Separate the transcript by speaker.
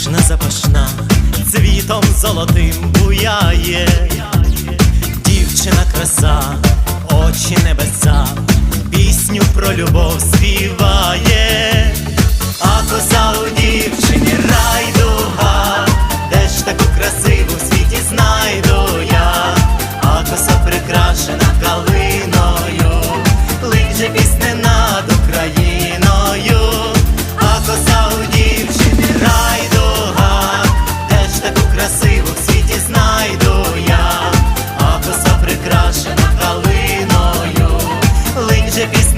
Speaker 1: пишна запашна, цвітом золотим буяє, дівчина краса, очі небеса, пісню про любов співає, а коса у дівчині райдуга, де ж таку красиву в світі знайду я, а коса прикрашена. dice